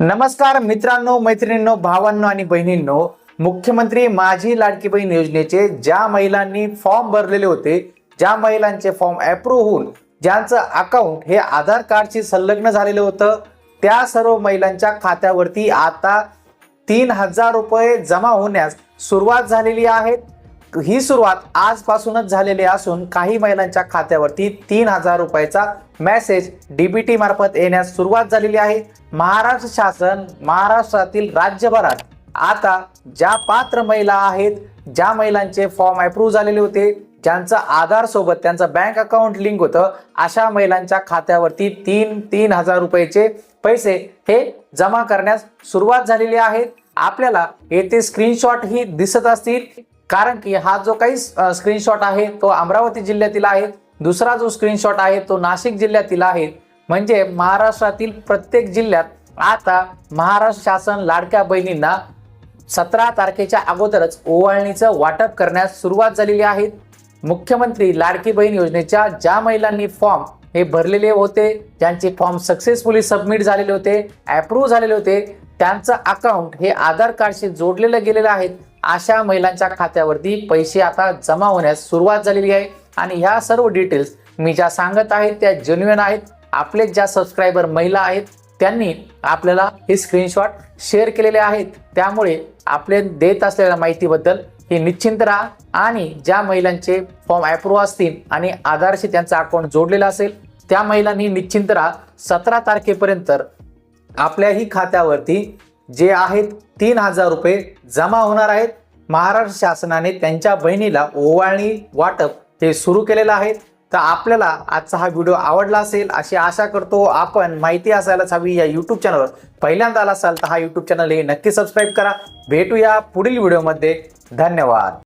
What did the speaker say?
नमस्कार मित्रांनो मैत्रिणींनो भावांनो आणि बहिणींनो. मुख्यमंत्री माझी लाडकी बहीण योजनेचे ज्या महिलांनी फॉर्म भरलेले होते ज्या महिलांचे फॉर्म अप्रूव्ह होऊन ज्यांचं अकाउंट हे आधार कार्डशी संलग्न झालेलं होतं त्या सर्व महिलांच्या खात्यावरती आता तीन हजार रुपये जमा होण्यास सुरुवात झालेली आहे. ही सुरुवात आजपासूनच झालेली असून काही महिलांच्या खात्यावरती तीन हजार रुपयाचा मेसेज डीबीटी मार्फत येण्यास सुरुवात झालेली आहे. महाराष्ट्र शासन महाराष्ट्रातील राज्यभरात आता ज्या पात्र महिला आहेत ज्या महिलांचे फॉर्म अप्रूव्ह झालेले होते ज्यांचं आधार सोबत त्यांचं बँक अकाउंट लिंक होतं अशा महिलांच्या खात्यावरती तीन तीन हजार रुपयाचे पैसे हे जमा करण्यास सुरुवात झालेली आहे. आपल्याला येथे स्क्रीनशॉट ही दिसत असतील. कारण की हा जो काही स्क्रीनशॉट आहे तो अमरावती जिल्ह्यातील आहे. दुसरा जो स्क्रीनशॉट आहे तो नाशिक जिल्ह्यातील आहे. म्हणजे महाराष्ट्रातील प्रत्येक जिल्ह्यात आता महाराष्ट्र शासन लाडक्या बहिणींना सतरा तारखेच्या अगोदरच ओवाळणीचं वाटप करण्यास सुरुवात झालेली आहे. मुख्यमंत्री लाडकी बहीण योजनेच्या ज्या महिलांनी फॉर्म हे भरलेले होते ज्यांचे फॉर्म सक्सेसफुली सबमिट झालेले होते अप्रूव्ह झालेले होते त्यांचं अकाउंट हे आधार कार्डशी जोडलेलं गेलेलं आहे. अशा महिलांच्या खात्यावरती पैसे आता जमा होण्यास सुरुवात झालेली आहे. आणि ह्या सर्व डिटेल्स मी ज्या सांगत आहेत त्या जेन्युअन आहेत. आपले ज्या सबस्क्रायबर महिला आहेत त्यांनी आपल्याला हे स्क्रीनशॉट शेअर केलेले आहेत. त्यामुळे आपले देत असलेल्या माहितीबद्दल हे निश्चिंत राहा. आणि ज्या महिलांचे फॉर्म अप्रूव्ह असतील आणि आधारशी त्यांचा अकाउंट जोडलेला असेल त्या महिलांनी निश्चिंत राहा. सतरा तारखेपर्यंत आपल्याही खात्यावरती जे आहेत तीन हजार रुपये जमा होणार आहेत. महाराष्ट्र शासनाने त्यांच्या बहिणीला ओवाळणी वाटप हे सुरू केलेलं आहे. तर आपल्याला आजचा हा व्हिडिओ आवडला असेल अशी आशा करतो. आपण माहिती असायलाच हवी या यूट्यूब चॅनलवर पहिल्यांदा आला असाल तर हा यूट्यूब चॅनल हे नक्की सबस्क्राईब करा. भेटूया पुढील व्हिडिओमध्ये धन्यवाद.